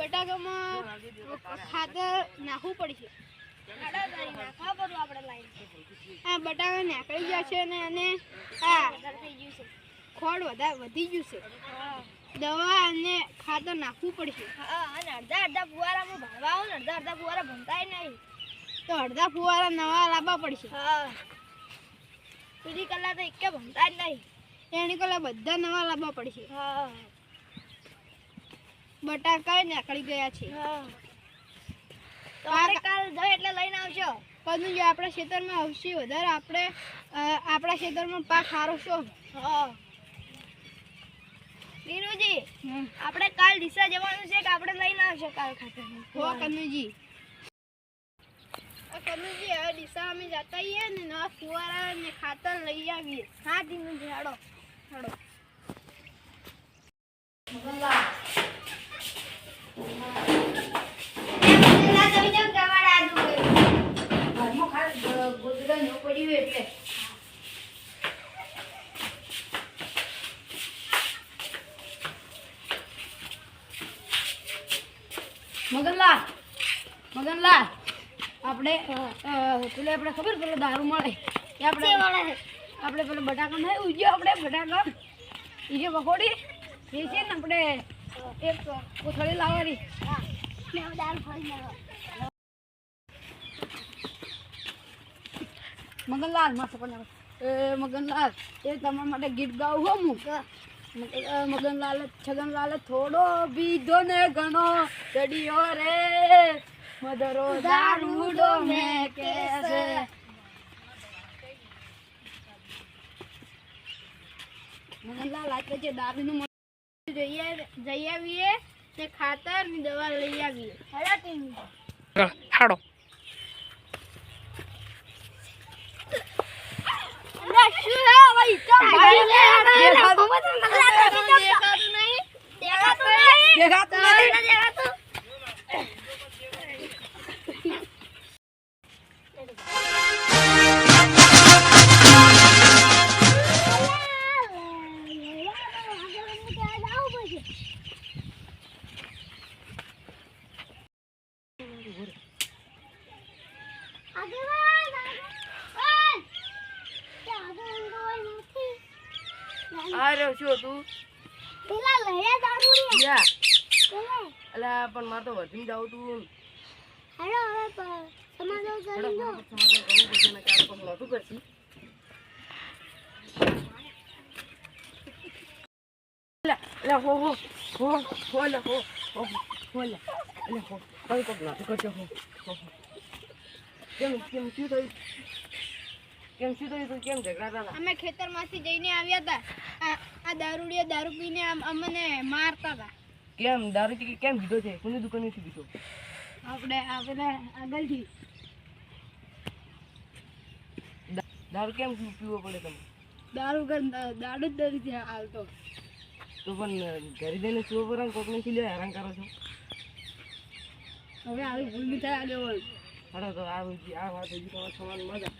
બટાકામાં ખાતર નાખવું પડશે. આ બટાકા નીકળી ગયા છે અને અને આ ખોળ વધારે વધી ગયું છે. દવા અને ખાતર નાખવું પડશે. અડધા અડધા ફુવારામાં ભણવા આવું ને અડધા અડધા ફુવારા ભણતાય નહીં તો અડધા ફુવારા નવા લાવવા પડશે. હા. સુધી કલાક તો એકે ભણતા જ નહીં એની કલાક બધા નવા લાવવા પડશે. હા. બટાકા નીકળી ગયા છે. કાલ જાય એટલે લઈને આવજો. જો આપણા ખેતરમાં આવશે વધારે આપણે આપણા ખેતરમાં પાક સારો છો. નીરુજી આપણે કાલ ડીસા જવાનું છે કે આપણે લઈને આવશે કાલ ખાતર હો કનુજી. કનુજી હવે દિશા અમે જતા આવીએ ને નવા ફુવારા ને ખાતર લઈ આવીએ. હા ધીમુજી હાડો હાડો મગનલાલ મગનલાલ આપણે પેલે આપણે ખબર પેલો દારૂ મળે. એ આપણે આપણે પેલો બટાકા નહીં ઉજ્યો આપણે બટાકા. એ જે પકોડી એ છે ને આપણે એક કોથળી લાવવાની. મગનલાલ મસ્ત પણ એ મગનલાલ એ તમારા માટે ગીત ગાવું હો. હું. મગનલાલ છગનલાલ થોડો બીધો ને ઘણો. ચડિયો રે મધરો દારૂડો મે કે છે મગનલાલ આજે જે દારૂનું જઈ આવીએ તે ખાતરની દવા લઈ આવીએ. હાડો ધીમુજી હાડો. શું હે? ભાઈ તો ભાઈ આ શું તું. પેલા લયા દારૂડિયા યા. અલા, પણ મારે તો વધીને જાવ તું હેલો હવે સમાધાન કરી દો સમાધાન કરવું પડશે ને ક્યારે પણ નહોતું કરશી હો હો હો હો લે હો હો હો લે અલા, હો, કઈ કોક નહોતું કરજો હો હો હો. કેમ કેમ શું થયું? કેમ શું થયું તું? કેમ ઝઘડા હતા અમે ખેતરમાંથી જઈને આવ્યા હતા. આ દારૂડિયા દારૂ પીને અમને મારતા હતા. કેમ? દારૂ કેમ પીધો છે? કોની દુકાનેથી પીધો? આપણે આપણે આગળથી. દારૂ કેમ પીવો પડે તમે દારૂ કર દારૂ જ નથી હાલતો. તો પણ ઘરે જઈને સુવો પર કોકને લે હેરાન કરો છો? હવે આવી ભૂલ નહીં થાય આગળ હાડો તો આવી આ વાત બીજી તમારે સમાન મજા